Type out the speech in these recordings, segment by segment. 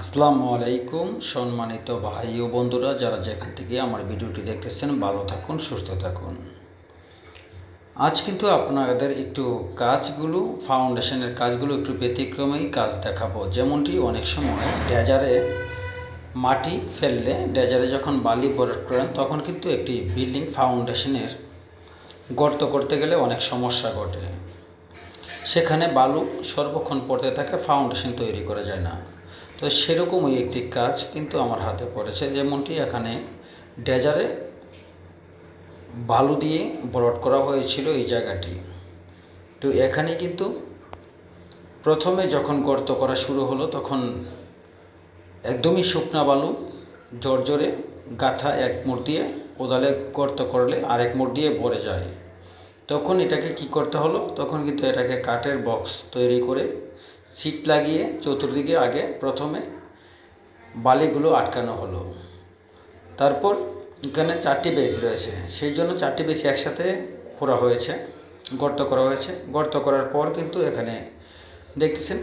আসসালামু আলাইকুম, সম্মানিত ভাই ও বন্ধুরা, যারা যেখান থেকে আমার ভিডিওটি দেখতেছেন, ভালো থাকুন, সুস্থ থাকুন। আজ কিন্তু আপনাদের একটু কাজগুলো, ফাউন্ডেশনের কাজগুলো একটু ব্যতিক্রমেই কাজ দেখাবো। যেমনটি অনেক সময় ডেজারে মাটি ফেললে ডেজারে যখন বালি বরফ করেন, তখন কিন্তু একটি বিল্ডিং ফাউন্ডেশনের গর্ত করতে গেলে অনেক সমস্যা ঘটে। সেখানে বালু সর্বক্ষণ পড়তে থাকে, ফাউন্ডেশন তৈরি করা যায় না। তো সেরকমই একটি কাজ কিন্তু আমার হাতে পড়েছে। যেমনটি এখানে ডেজারে বালু দিয়ে বরট করা হয়েছিল এই জায়গাটি। তো এখানে কিন্তু প্রথমে যখন গর্ত করা শুরু হলো, তখন একদমই শুকনা বালু, জর্জরে গাথা এক মোড় দিয়ে কোদালে গর্ত করলে আরেক মোড় দিয়ে ভরে যায়। তখন এটাকে কি করতে হলো? তখন কিন্তু এটাকে কাঠের বক্স তৈরি করে সিট লাগিয়ে চতুর্দিকে আগে প্রথমে বালিগুলো আটকানো হলো। তারপর এখানে চারটি বেস রয়েছে। সেই জন্য চারটি বেস একসাথে করা হয়েছে, গর্ত করা হয়েছে। গর্ত করার পর কিন্তু এখানে দেখতেছেন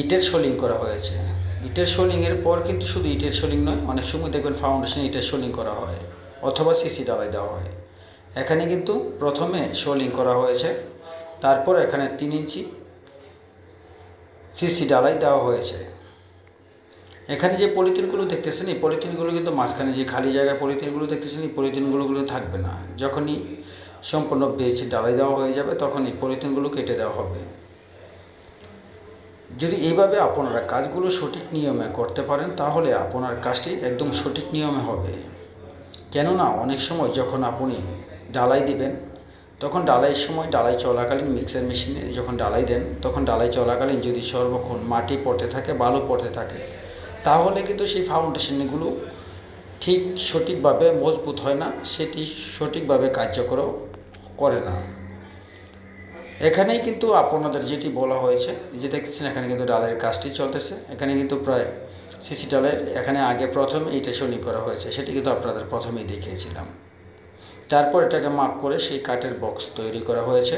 ইটের শোলিং করা হয়েছে। ইটের শোলিংয়ের পর কিন্তু শুধু ইটের শোলিং নয়, অনেক সময় দেখবেন ফাউন্ডেশন ইটের শোলিং করা হয় অথবা সিসি ডালাই দেওয়া হয়। এখানে কিন্তু প্রথমে শোলিং করা হয়েছে, তারপর এখানে তিন ইঞ্চি সিসি ডালাই দেওয়া হয়েছে। এখানে যে পলিথিনগুলো দেখতেছেন, এই পলিথিনগুলো কিন্তু মাঝখানে যে খালি জায়গায় পলিথিনগুলো দেখতেছেন, এই পলিথিনগুলো থাকবে না। যখনই সম্পূর্ণ বেচ ডালাই দেওয়া হয়ে যাবে, তখন এই পলিথিনগুলো কেটে দেওয়া হবে। যদি এইভাবে আপনারা কাজগুলো সঠিক নিয়মে করতে পারেন, তাহলে আপনার কাজটি একদম সঠিক নিয়মে হবে। কেননা, অনেক সময় যখন আপনি ডালাই দিবেন তখন ডালাইয়ের সময় ডালাই চলাকালীন মিক্সার মেশিনে যখন ডালাই দেন, তখন ডালাই চলাকালীন যদি সর্বক্ষণ মাটি পড়তে থাকে, বালু পড়তে থাকে, তাহলে কিন্তু সেই ফাউন্ডেশনগুলো ঠিক সঠিকভাবে মজবুত হয় না, সেটি সঠিকভাবে কার্যকর করে না। এখানেই কিন্তু আপনাদের যেটি বলা হয়েছে, যে দেখতেছেন এখানে কিন্তু ডালের কাজটি চলতেছে, এখানে কিন্তু প্রায় সিসি ডালের, এখানে আগে প্রথম এইটা শনি করা হয়েছে, সেটি কিন্তু আপনাদের প্রথমেই দেখিয়েছিলাম। তারপর এটাকে মাপ করে সেই কাঠের বক্স তৈরি করা হয়েছে।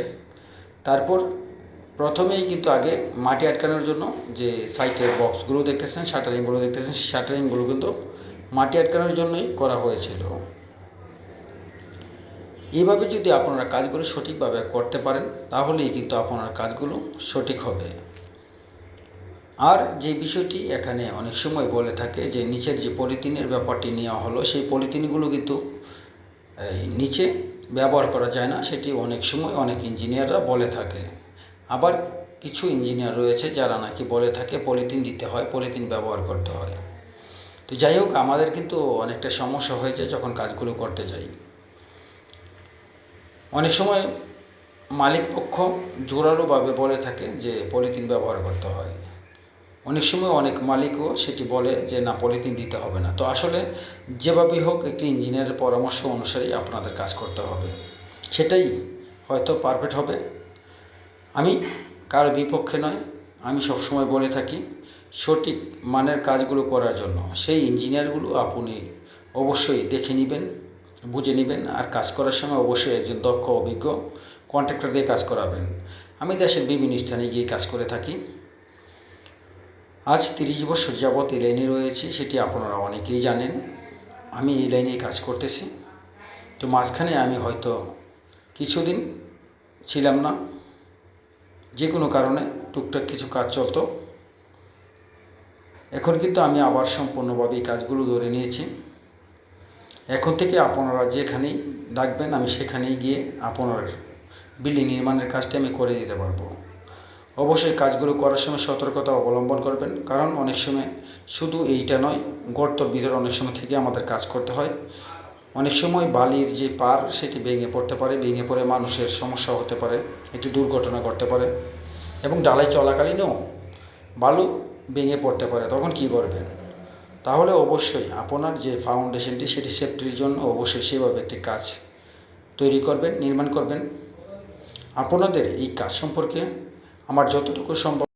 তারপর প্রথমেই কিন্তু আগে মাটি আটকানোর জন্য যে সাইটের বক্সগুলো দেখতেছেন শাটারিংগুলো দেখতেছেন শাটারিংগুলো কিন্তু মাটি আটকানোর জন্যই করা হয়েছিল। এইভাবে যদি আপনারা কাজগুলো সঠিকভাবে করতে পারেন, তাহলেই কিন্তু আপনার কাজগুলো সঠিক হবে। আর যে বিষয়টি এখানে অনেক সময় বলে থাকে যে, নিচের যে পলিথিনের ব্যাপারটি নেওয়া হলো, সেই পলিথিনগুলো কিন্তু নিচে ব্যবহার করা যায় না, সেটি অনেক সময় অনেক ইঞ্জিনিয়াররা বলে থাকে। আবার কিছু ইঞ্জিনিয়ার রয়েছে যারা নাকি বলে থাকে পলিথিন দিতে হয়, পলিথিন ব্যবহার করতে হয়। তো যাই হোক, আমাদের কিন্তু অনেকটা সমস্যা হয়েছে যখন কাজগুলো করতে যাই। অনেক সময় মালিক পক্ষ জোরালোভাবে বলে থাকে যে পলিথিন ব্যবহার করতে হয়। অনেক সময় অনেক মালিকও সেটি বলে যে, না, পলিথিন দিতে হবে না। তো আসলে যেভাবেই হোক, একটি ইঞ্জিনিয়ারের পরামর্শ অনুসারেই আপনাদের কাজ করতে হবে। সেটাই হয়তো পারফেক্ট হবে। আমি কারও বিপক্ষে নয়, আমি সবসময় বলে থাকি, সঠিক মানের কাজগুলো করার জন্য সেই ইঞ্জিনিয়ারগুলো আপনি অবশ্যই দেখে নেবেন, বুঝে নেবেন, আর কাজ করার সময় অবশ্যই একজন দক্ষ, অভিজ্ঞ কন্ট্রাক্টর দিয়ে কাজ করাবেন। আমি দেশের বিভিন্ন স্থানে গিয়ে কাজ করে থাকি। আজ তিরিশ বছর যাবৎ এই লাইনে রয়েছি, সেটি আপনারা অনেকেই জানেন। আমি এই লাইনে কাজ করতেছি। তো মাঝখানে আমি হয়তো কিছুদিন ছিলাম না। যে কোনো কারণে টুকটাক কিছু কাজ চলত। এখন কিন্তু আমি আবার সম্পূর্ণভাবে এই কাজগুলো ধরে নিয়েছি। এখন থেকে আপনারা যেখানেই ডাকবেন, আমি সেখানেই গিয়ে আপনার বিল্ডিং নির্মাণের কাজটি আমি করে দিতে পারব। অবশ্যই কাজগুলো করার সময় সতর্কতা অবলম্বন করবেন, কারণ অনেক সময় শুধু এইটা নয় গর্তর ভিতরে অনেক সময় থেকে আমাদের কাজ করতে হয়। অনেক সময় বালির যে পার সেটি ভেঙে পড়তে পারে, ভেঙে পড়ে মানুষের সমস্যা হতে পারে, একটি দুর্ঘটনা ঘটতে পারে এবং ডালাই চলাকালীনও বালু ভেঙে পড়তে পারে, তখন কি করবেন? তাহলে অবশ্যই আপনার যে ফাউন্ডেশনটি সেটি সেফটির জন্য অবশ্যই সেভাবে একটি কাজ তৈরি করবেন, নির্মাণ করবেন। আপনাদের এই কাজ সম্পর্কে আমার যতটুকু সম্ভব